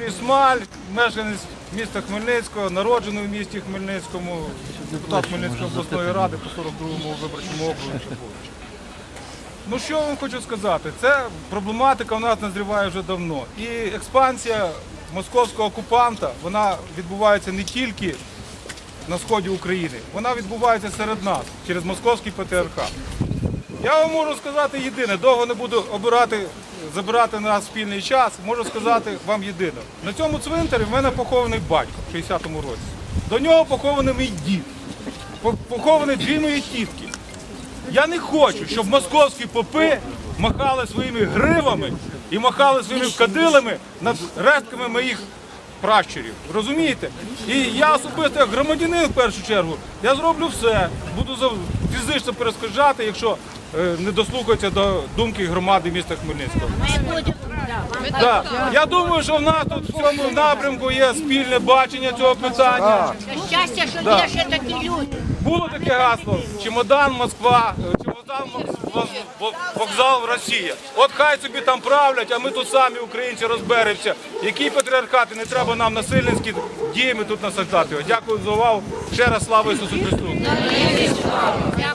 Юрій Смаль, мешканець міста Хмельницького, народжений в місті Хмельницькому, депутат Хмельницької обласної ради по 42-му виборчому округу. Ну що вам хочу сказати? Це проблематика у нас назріває вже давно. І експансія московського окупанта вона відбувається не тільки на сході України, вона відбувається серед нас через московський патріархат. Я вам можу сказати єдине, довго не буду обирати, забирати на спільний час. Можу сказати вам єдине. На цьому цвинтарі в мене похований батько в 60-му році. До нього похований мій дід. По- Поховані дві мої тітки. Я не хочу, щоб московські попи махали своїми гривами і махали своїми кадилами над рештками моїх пращурів. Розумієте? І я особисто як громадянин в першу чергу, я зроблю все. Буду фізично перешкоджати, якщо не дослухаються до думки громади міста Хмельницького. Да. Я думаю, що в нас тут в цьому напрямку є спільне бачення цього питання. Что Да. є ще такі люди. Було таке гасло чемодан Москва, е, чемодан вокзал Росія. От хай собі там правлять, а ми тут самі українці розберемося. Який патріархат, і не треба нам насильницькі діями тут насаждати. Дякую за увагу. Ще раз слава Ісусу Христу.